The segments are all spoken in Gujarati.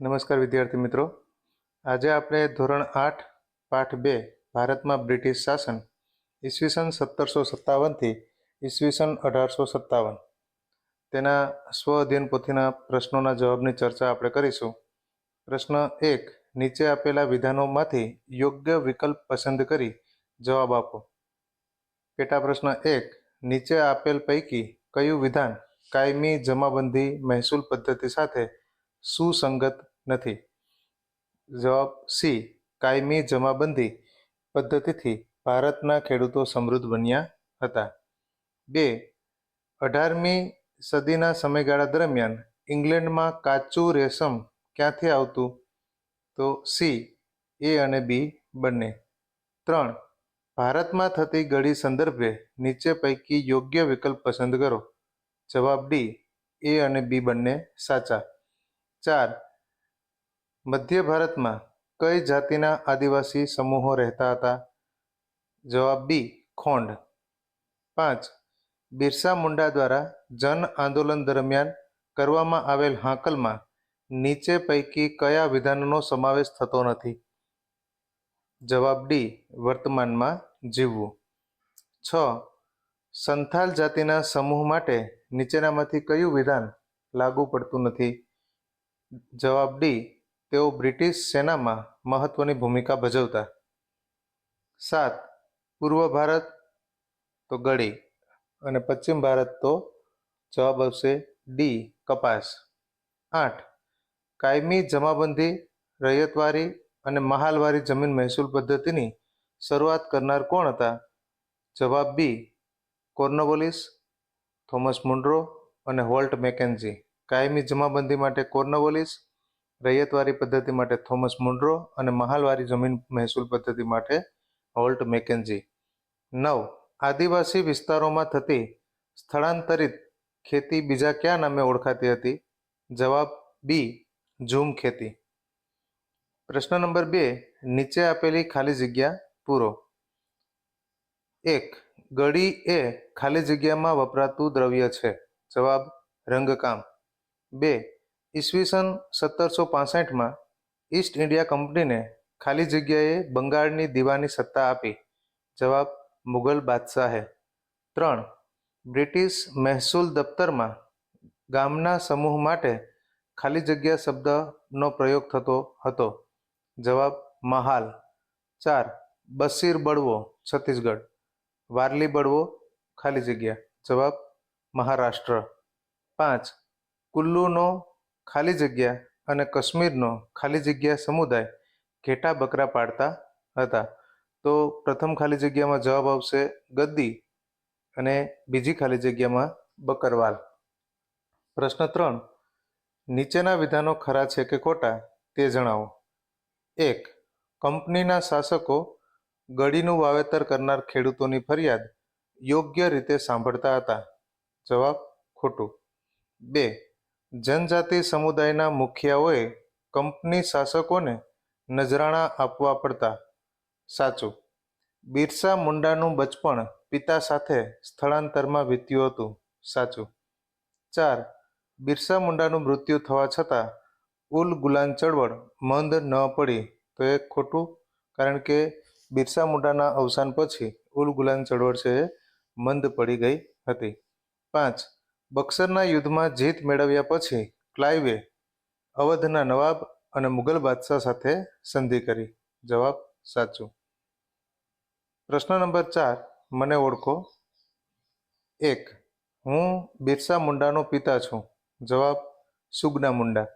નમસ્કાર વિદ્યાર્થી મિત્રો. આજે આપણે ધોરણ આઠ, પાઠ બે, ભારતમાં બ્રિટિશ શાસન, ઈસવીસન સત્તરસો સત્તાવનથી ઈસવીસન અઢારસો સત્તાવન. તેના સ્વ અધ્યયન પોથીના પ્રશ્નોના જવાબની ચર્ચા આપણે કરીશું. પ્રશ્ન એક, નીચે આપેલા વિધાનોમાંથી યોગ્ય વિકલ્પ પસંદ કરી જવાબ આપો. પેટા પ્રશ્ન એક, નીચે આપેલ પૈકી કયું વિધાન કાયમી જમાબંધી મહેસૂલ પદ્ધતિ સાથે સુસંગત નથી. જવાબ સી. કાયમી જમાબંધી પદ્ધતિથી ભારતના ખેડૂતો સમૃદ્ધ બન્યા હતા. બે. અઢારમી સદીના સમયગાળા દરમિયાન ઇંગ્લેન્ડમાં કાચું રેશમ ક્યાંથી આવતું? તો સી. એ અને બી બંને. ત્રણ. ભારતમાં થતી ઘડી સંદર્ભે નીચે પૈકી યોગ્ય વિકલ્પ પસંદ કરો. જવાબ ડી. એ અને બી બંને સાચા. ચાર. મધ્ય ભારતમાં કઈ જાતિના આદિવાસી સમૂહો રહેતા હતા? જવાબ બી, ખોંડ. પાંચ, બિરસા મુંડા દ્વારા જન આંદોલન દરમિયાન કરવામાં આવેલ હાંકલમાં નીચે પૈકી કયા વિધાનનો સમાવેશ થતો નથી? જવાબ ડી, વર્તમાનમાં જીવવું. છ, સંથાલ જાતિના સમૂહ માટે નીચેનામાંથી કયું વિધાન લાગુ પડતું નથી? જવાબ ડી તેઓ બ્રિટિશ સેનામાં મહત્વની ભૂમિકા ભજવતા. સાત, પૂર્વ ભારત તો ગળી અને પશ્ચિમ ભારત તો જવાબ આવશે ડી, કપાસ. આઠ, કાયમી જમાબંધી, રૈયતવારી અને મહાલવારી જમીન મહેસૂલ પદ્ધતિની શરૂઆત કરનાર કોણ હતા? જવાબ બી, કોર્નવોલિસ, થોમસ મુન્ડ્રો અને હોલ્ટ મેકેન્જી. કાયમી જમાબંધી માટે કોર્નવોલિસ રૈયતવારી પદ્ધતિ માટે થોમસ મુન્ડ્રો અને મહાલવારી જમીન મહેસૂલ પદ્ધતિ માટે હોલ્ટ મેકેન્જી. નવ. આદિવાસી વિસ્તારોમાં થતી સ્થળાંતરિત ખેતી બીજા કયા નામે ઓળખાતી હતી? જવાબ બી. ઝૂમ ખેતી. પ્રશ્ન નંબર બે. નીચે આપેલી ખાલી જગ્યા પૂરો. એક. ગળી એ ખાલી જગ્યામાં વપરાતું દ્રવ્ય છે. જવાબ રંગકામ. બે. ઈસવીસન સત્તરસો પાસઠમાં ઈસ્ટ ઇન્ડિયા કંપનીને ખાલી જગ્યાએ બંગાળની દીવાની સત્તા આપી. જવાબ, મુગલ બાદશાહે. ત્રણ, બ્રિટિશ મહેસૂલ દફતરમાં ગામના સમૂહ માટે ખાલી જગ્યા શબ્દનો પ્રયોગ થતો હતો. જવાબ, મહાલ. ચાર, બસીર બળવો, છત્તીસગઢ. વારલી બળવો, ખાલી જગ્યા. જવાબ, મહારાષ્ટ્ર. પાંચ, કુલ્લુનો ખાલી જગ્યા અને કાશ્મીરનો ખાલી જગ્યા સમુદાય ઘેટા બકરા પાડતા હતા. તો પ્રથમ ખાલી જગ્યામાં જવાબ આવશે ગદ્દી અને બીજી ખાલી જગ્યામાં બકરવાલ. પ્રશ્ન ત્રણ, નીચેના વિધાનો ખરા છે કે ખોટા તે જણાવો. એક, કંપનીના શાસકો ગળીનું વાવેતર કરનાર ખેડૂતોની ફરિયાદ યોગ્ય રીતે સાંભળતા હતા. જવાબ ખોટું. બે જનજાતિ સમુદાયના મુખિયાઓએ કંપની શાસકોને નજરાણા આપવા પડતા. સાચું. બિરસા મુંડાનું બચપણ પિતા સાથે સ્થળાંતરમાં વીત્યું હતું. સાચું. ચાર. બિરસા મુંડાનું મૃત્યુ થવા છતાં ઉલ ગુલાન ચળવળ મંદ ન પડી. તો એ ખોટું, કારણ કે બિરસા મુંડાના અવસાન પછી ઉલ ગુલાન ચળવળ છે એ મંદ પડી ગઈ હતી. પાંચ. બક્સરના યુદ્ધમાં જીત મેળવ્યા પછી ક્લાઇવે અવધના નવાબ અને મુગલ બાદશાહ સાથે સંધિ કરી. જવાબ સાચું. પ્રશ્ન નંબર ચાર, મને ઓળખો. એક, હું બિરસા મુંડાનો પિતા છું. જવાબ, સુગના મુંડા.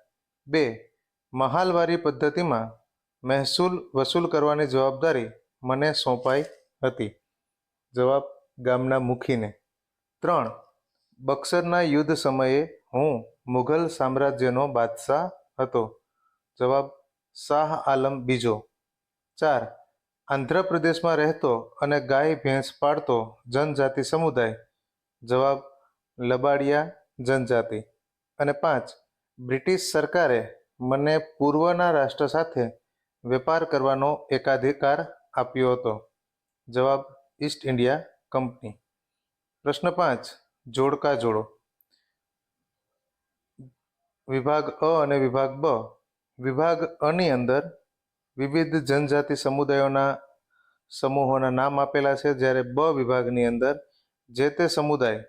બે, મહાલવારી પદ્ધતિમાં મહેસૂલ વસૂલ કરવાની જવાબદારી મને સોંપાઈ હતી. જવાબ, ગામના મુખીને. ત્રણ બક્સરના યુદ્ધ સમયે હું મુઘલ સામ્રાજ્યનો બાદશાહ હતો. જવાબ, શાહ આલમ બીજો. ચાર, આંધ્રપ્રદેશમાં રહેતો અને ગાય ભેંસ પાળતો જનજાતિ સમુદાય. જવાબ, લબાડિયા જનજાતિ. અને પાંચ, બ્રિટિશ સરકારે મને પૂર્વના રાષ્ટ્ર સાથે વેપાર કરવાનો એકાધિકાર આપ્યો હતો. જવાબ, ઈસ્ટ ઇન્ડિયા કંપની. પ્રશ્ન પાંચ જોડકા જોડો. વિભાગ અ અને વિભાગ બ. વિભાગ અની અંદર વિવિધ જનજાતિ સમુદાયોના સમૂહોના નામ આપેલા છે. જ્યારે બ વિભાગની અંદર જે તે સમુદાય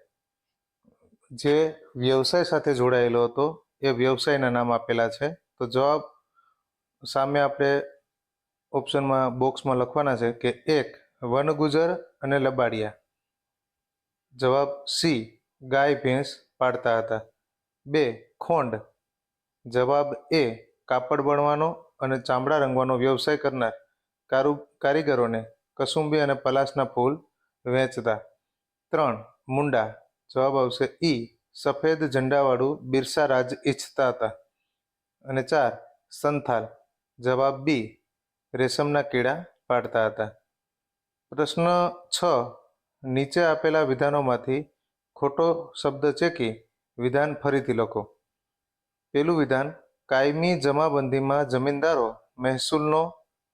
જે વ્યવસાય સાથે જોડાયેલો હતો એ વ્યવસાયના નામ આપેલા છે. તો જવાબ સામે આપણે ઓપ્શનમાં બોક્સમાં લખવાના છે કે એક વનગુજર અને લબાડિયા. જવાબ સી, ગાય ભેંસ પાળતા હતા. બે, ખોંડ. જવાબ એ, કાપડ બણવાનો અને ચામડા રંગવાનો વ્યવસાય કરનાર કારુ, કારીગરોને કસુંબી અને પલાસના ફૂલ વેચતા. ત્રણ, મુંડા. જવાબ આવશે ઈ, સફેદ ઝંડાવાળું બિરસા રાજ ઈચ્છતા હતા. અને ચાર, સંથાલ. જવાબ બી, રેશમના કીડા પાડતા હતા. પ્રશ્ન છ નીચે આપેલા વિધાનોમાંથી ખોટો શબ્દ ચેકી વિધાન ફરીથી લખો. પેલું વિધાન, કાયમી જમાબંધીમાં જમીનદારો મહેસૂલનો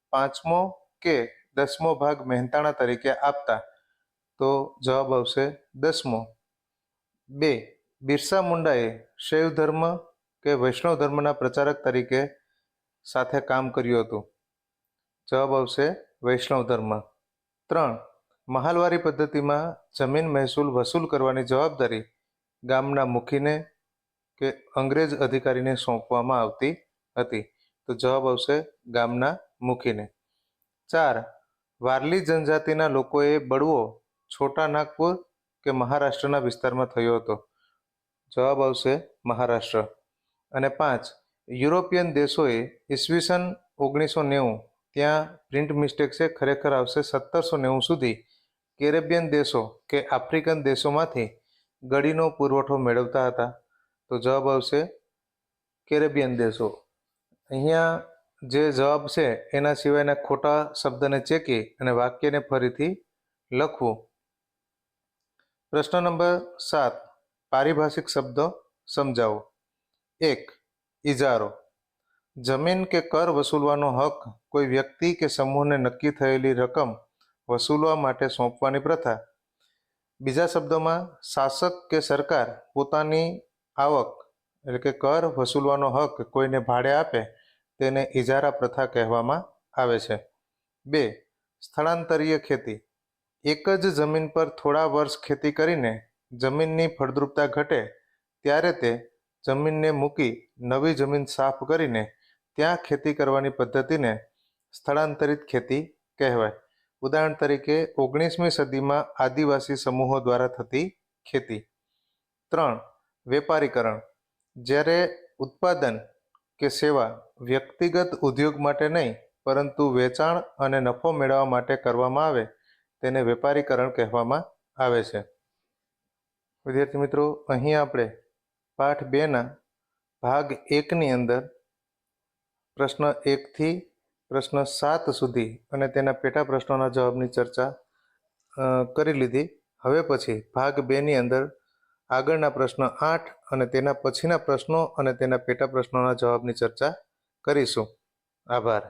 પાંચમો કે દસમો ભાગ મહેનતાણા તરીકે આપતા, તો જવાબ આવશે દસમો. બે, બિરસા મુંડાએ શૈવ ધર્મ કે વૈષ્ણવ ધર્મના પ્રચારક તરીકે સાથે કામ કર્યું હતું. જવાબ આવશે વૈષ્ણવ ધર્મ. ત્રણ મહાલવારી પદ્ધતિમાં જમીન મહેસૂલ વસૂલ કરવાની જવાબદારી ગામના મુખીને કે અંગ્રેજ અધિકારીને સોંપવામાં આવતી હતી. તો જવાબ આવશે ગામના મુખીને. ચાર, વારલી જનજાતિના લોકોએ બળવો છોટા નાગપુર કે મહારાષ્ટ્રના વિસ્તારમાં થયો હતો? જવાબ આવશે મહારાષ્ટ્ર. અને પાંચ, યુરોપિયન દેશોએ ઈસવીસન ઓગણીસો નેવું, ત્યાં પ્રિન્ટ મિસ્ટેક છે ખરેખર આવશે સત્તરસો નેવું સુધી કેરેબિયન દેશો કે આફ્રિકન દેશોમાંથી ગળીનો પુરવઠો મેળવતા હતા? તો જવાબ આવશે કેરેબિયન દેશો. અહીંયા જે જવાબ છે, એના સિવાયના ખોટા શબ્દને ચેકી અને વાક્યને ફરીથી લખવું. પ્રશ્ન નંબર સાત. પારિભાષિક શબ્દો સમજાવો. એક, ઇજારો. જમીન કે કર વસૂલવાનો હક કોઈ વ્યક્તિ કે સમૂહને નક્કી થયેલી રકમ વસૂલવા માટે સોંપવાની પ્રથા. બીજા શબ્દોમાં, શાસક કે સરકાર પોતાની આવક, એટલે કે કર વસૂલવાનો હક કોઈને ભાડે આપે, તેને ઇજારા પ્રથા કહેવામાં આવે છે. બે, સ્થળાંતરીય ખેતી. એક જ જમીન પર થોડા વર્ષ ખેતી કરીને જમીનની ફળદ્રુપતા ઘટે, ત્યારે તે જમીનને મૂકી નવી જમીન સાફ કરીને ત્યાં ખેતી કરવાની પદ્ધતિને સ્થળાંતરિત ખેતી કહેવાય. ઉદાહરણ તરીકે, ઓગણીસમી સદીમાં આદિવાસી સમૂહો દ્વારા થતી ખેતી. ત્રણ, વેપારીકરણ. જ્યારે ઉત્પાદન કે સેવા વ્યક્તિગત ઉદ્યોગ માટે નહીં, પરંતુ વેચાણ અને નફો મેળવવા માટે કરવામાં આવે, તેને વેપારીકરણ કહેવામાં આવે છે. વિદ્યાર્થી મિત્રો, અહીં આપણે પાઠ બેના ભાગ એકની અંદર પ્રશ્ન એકથી પ્રશ્ન સાત સુધી અને તેના પેટા પ્રશ્નોના જવાબની ચર્ચા કરી લીધી. હવે પછી ભાગ બેની અંદર આગળના પ્રશ્ન આઠ અને તેના પછીના પ્રશ્નો અને તેના પેટા પ્રશ્નોના જવાબની ચર્ચા કરીશું. આભાર.